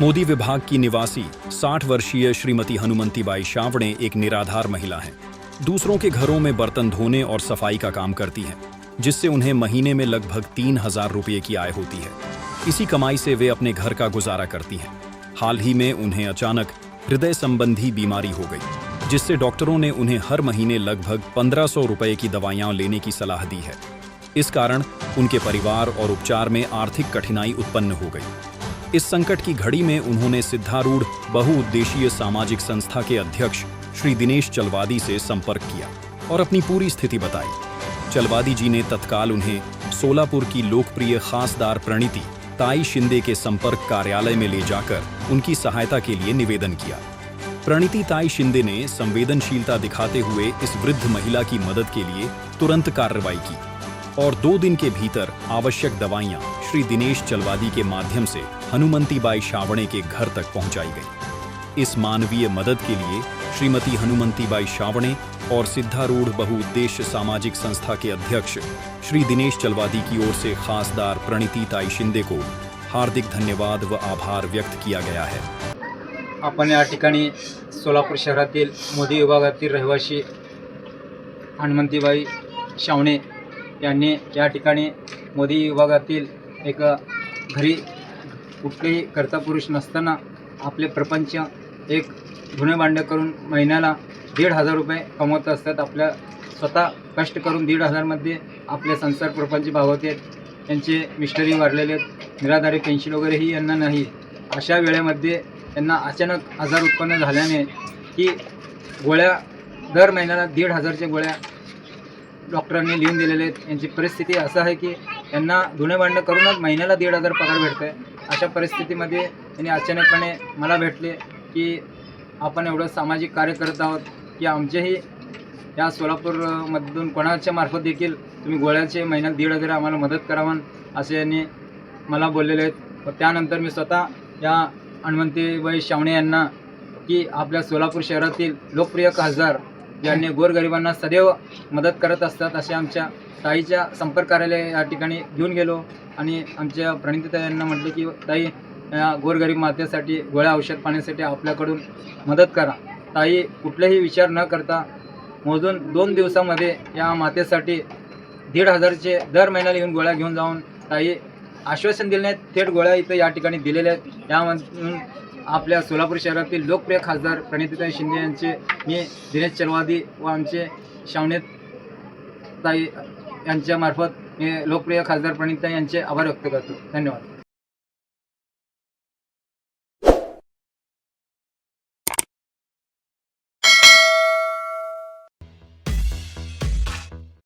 मोदी विभाग की निवासी 60 वर्षीय श्रीमती हनुमंती बाई शावड़े एक निराधार महिला हैं। दूसरों के घरों में बर्तन धोने और सफ़ाई का काम करती हैं, जिससे उन्हें महीने में लगभग तीन हज़ार रुपये की आय होती है। इसी कमाई से वे अपने घर का गुजारा करती हैं। हाल ही में उन्हें अचानक हृदय संबंधी बीमारी हो गई, जिससे डॉक्टरों ने उन्हें हर महीने लगभग पंद्रह सौ रुपये की दवाइयाँ लेने की सलाह दी है। इस कारण उनके परिवार और उपचार में आर्थिक कठिनाई उत्पन्न हो गई। इस संकट की घड़ी में उन्होंने सिद्धारूढ़ बहुउद्देशीय सामाजिक संस्था के अध्यक्ष श्री दिनेश चलवादी से संपर्क किया और अपनी पूरी स्थिति बताई। चलवादी जी ने तत्काल उन्हें सोलापुर की लोकप्रिय खासदार प्रणीति ताई शिंदे के संपर्क कार्यालय में ले जाकर उनकी सहायता के लिए निवेदन किया। प्रणीति ताई शिंदे ने संवेदनशीलता दिखाते हुए इस वृद्ध महिला की मदद के लिए तुरंत कार्रवाई की। और दो दिन के भीतर आवश्यक दवाइयाँ श्री दिनेश चलवादी के माध्यम से हनुमंती बाई शावणे के घर तक पहुंचाई गई। इस मानवीय मदद के लिए श्रीमती हनुमंतीबाई शावणे और सिद्धारूढ़ बहुउद्देश्य सामाजिक संस्था के अध्यक्ष श्री दिनेश चलवादी की ओर से खासदार प्रणीति ताई शिंदे को हार्दिक धन्यवाद व आभार व्यक्त किया गया है। आपण या ठिकाणी सोलापूर शहरातील मोदी विभागातील रहिवासी हनुमंतीबाई शावणे यांनी या ठिकाणी मोदी विभागातील एक घरी कुठलेही कर्ता पुरुष नसताना आपले प्रपंच एक गुन्हे भांडे करून महिन्याला दीड हजार रुपये कमवत असतात. आपल्या स्वतः कष्ट करून दीड हजारमध्ये आपले संसार प्रपंच भागवते त्यांचे मिस्टरी वाढलेले आहेत. निराधारी पेन्शन वगैरेही यांना नाही. अशा वेळेमध्ये त्यांना अचानक आजार उत्पन्न झाल्याने की गोळ्या दर महिन्याला दीड हजारच्या गोळ्या डॉक्टरांनी लिहून दिलेले आहेत. यांची परिस्थिती असं आहे की यांना धुणे भांडणं करूनच महिन्याला दीड हजार पगार भेटतो आहे अशा परिस्थितीमध्ये त्यांनी अचानकपणे मला भेटले की आपण एवढं सामाजिक कार्य करत आहोत की आमचेही या सोलापूरमधून कोणाच्या मार्फत देखील तुम्ही गोळ्याचे महिन्यात दीड हजार आम्हाला मदत करावं असे यांनी मला बोललेले आहेत. व त्यानंतर मी स्वतः या हनुमंतीबाई शावणे यांना की आपल्या सोलापूर शहरातील लोकप्रिय खासदार यांनी गोरगरिबांना सदैव मदत करत असतात अशा आमच्या ताईच्या संपर्क कार्यालय या ठिकाणी घेऊन गेलो. आणि आमच्या प्रणितीताई यांना म्हटले की ताई या गोरगरीब मातेसाठी गोळ्या औषध पाण्यासाठी आपल्याकडून मदत करा. ताई कुठलाही विचार न करता मोजून दोन दिवसामध्ये या मातेसाठी दीड हजारचे दर महिन्याला येऊन गोळ्या घेऊन जाऊन ताई आश्वासन दिले नाहीत. थेट गोळ्या इथं या ठिकाणी दिलेल्या आहेत. यामधून आपल्या सोलापूर शहरातील लोकप्रिय खासदार प्रणितीताई शिंदे यांचे मी दिनेश चलवादी व आमचे शावणे ताई यांच्यामार्फत मी लोकप्रिय खासदार प्रणिताई यांचे आभार व्यक्त करतो. धन्यवाद.